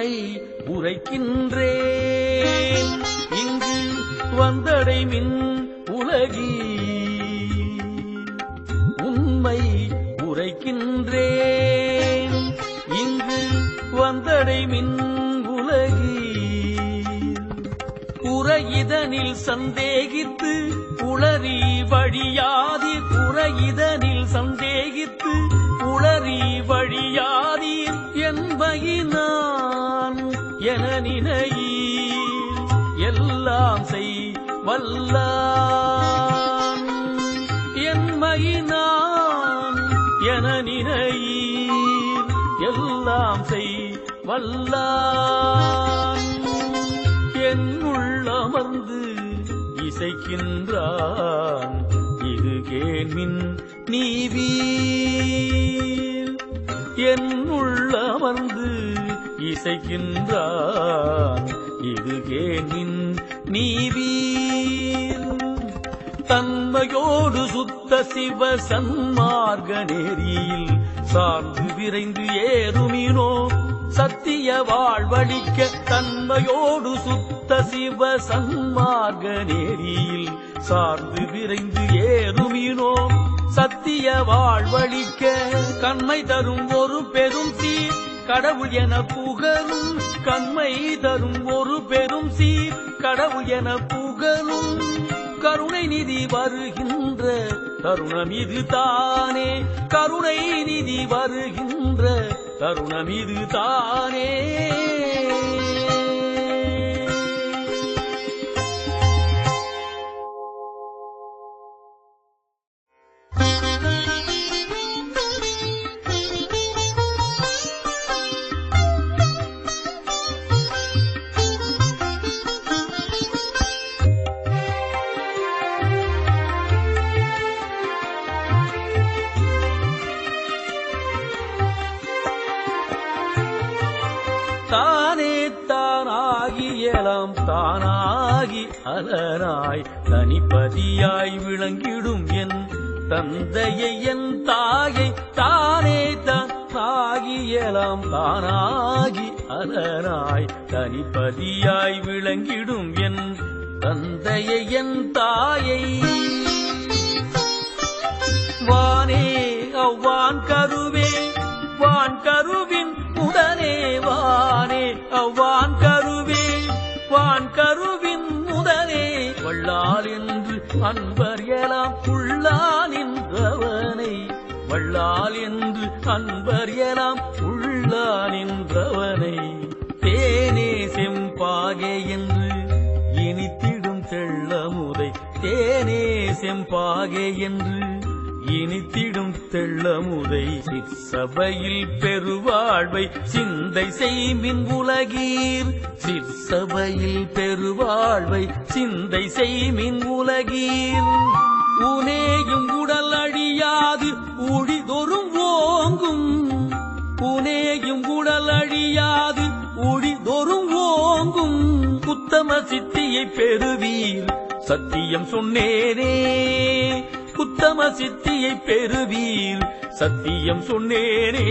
உண்மை உரைக்கின்றேன் இங்கு வந்தடை மின் உலகி. உண்மை உரைக்கின்றேன் இங்கு வந்தடை மின் உலகி. உரையிதனில் சந்தேகித்து உளறி வழியா வல்லான். என்மையினான் என நினையீர். எல்லாம் செய் வல்லான். என்னுள்ளமர்ந்து இசைக்கின்றான். இது கேள்வின் நீவீர். என்னுள்ளமர்ந்து இசைக்கின்றான். இது கேள்வின் நீவீர் தன்மையோடு சுத்த சிவ சன்மார்க நெறியில் சார்ந்து விரைந்து ஏறுமினோ சத்திய வாழ்வழிக்க தன்மையோடு சுத்த சிவ சன்மார்க நேரியில் சார்ந்து விரைந்து ஏறுமினோ சத்திய வாழ்வழிக்க கண்மை தரும் ஒரு பெரும் சீர். கடவுள் என புகழும் கண்மை தரும் ஒரு பெரும் சீர். கடவு என புகழும். கருணை நிதி வருகின்ற தருணம் இது தானே கருணை நிதி வருகின்ற தருணம் இது தானே தானே தானாகி எலாம் தானாகி அலனாய் தனிப்பதியாய் விளங்கிடும் என் தந்தையை என் தாயை தானே தானாகி எலாம் தானாகி அலனாய் தனிப்பதியாய் விளங்கிடும் என் தந்தையை என் தாயை. வானே அவ்வான் கருவே வான் கருவின் உடனே வா. வானே அவ்வான் கருவே வான் கருவின் முதலே வள்ளால் என்று அன்பர் எலாம் உள்ளானின்றவனை வள்ளால் என்று அன்பர் எலாம் உள்ளானின்றவனை தேனே செம்பாகே என்று இனித்திடும் செல்லமுதை தேனே செம்பாகே என்று இனித்திடும் தெள்ளமுதை சிற்சபையில் பெருவாழ்வை சிந்தை செய்மின் உலகீர். சிற்சபையில் பெருவாழ்வை சிந்தை செய்மின் உலகீர். உனேயும் உடல் அழியாது உழிதொரும் ஓங்கும். உனேயும் உடல் அழியாது உழிதொரும் ஓங்கும். உத்தம சித்தியை பெறுவீர். சத்தியம் சொன்னேனே உத்தம சித்தியை பெறுவீர். சத்தியம் சொன்னேனே.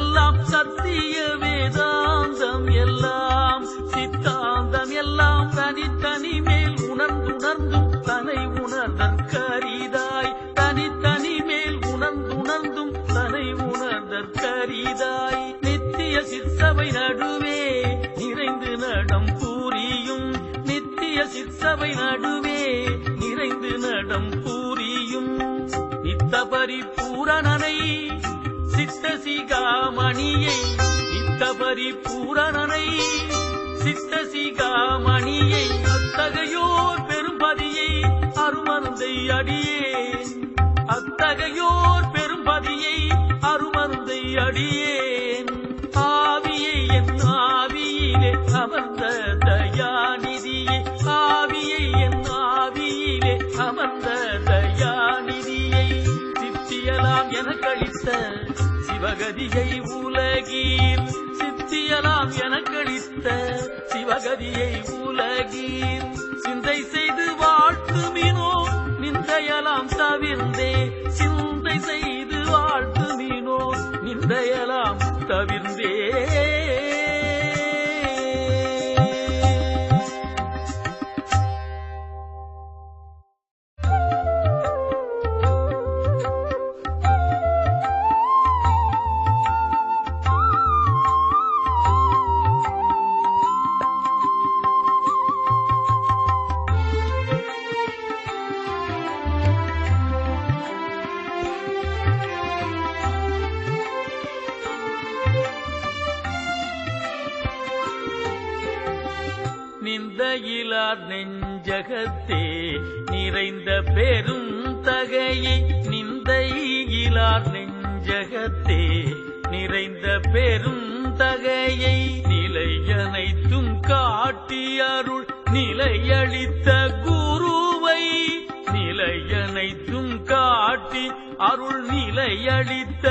எல்லாம் சத்திய வேதாந்தம் எல்லாம் சித்தாந்தம் எல்லாம் தனித்தனி மேல் உணர்ந்துணர்ந்தும் தனை உணர்தற்கரிதாய் தனித்தனி மேல் உணர்ந்துணர்ந்தும் தனை உணர்தற்கரிதாய் நித்திய சிற்சபை நடுவே நிறைந்து நடம் பூரியும் நித்திய சிற்சபை நடுவே நிறைந்து நடம் பூரியும் நித்த பரிபூரணனை சித்த சிகாமணியை இத்தபரி பரிபூரணனை சித்த சிகாமணியை அத்தகையோர் பெரும்பதியை அருமருந்தை அடியே அத்தகையோர் பெரும்பதியை அருமருந்தை அடியேன். ஆவியை என் ஆவியிலே அமர்ந்த தயாநிதியே. ஆவியை என் ஆவியிலே அமர்ந்த தயாநிதியை. சித்தியலாம் என கழித்த சிவகதியை உலகீர் சித்தியலாம் என கழித்த சிவகதியை உலகீர் சிந்தை செய்து வாழ்த்துமினோ நிந்தையலாம் தவிர்ந்தே சிந்தை செய்து வாழ்த்துமினோ நிந்தையலாம் தவிர்ந்தே. நிந்தையிலார் நெஞ்சகத்தே நிறைந்த பெரும் தகையை நிந்தையிலார் நெஞ்சகத்தே நிறைந்த பெரும் தகையை நிலையனைத்தும் காட்டி அருள் நிலையளித்த குருவை நிலையனைத்தும் காட்டி அருள் நிலையளித்த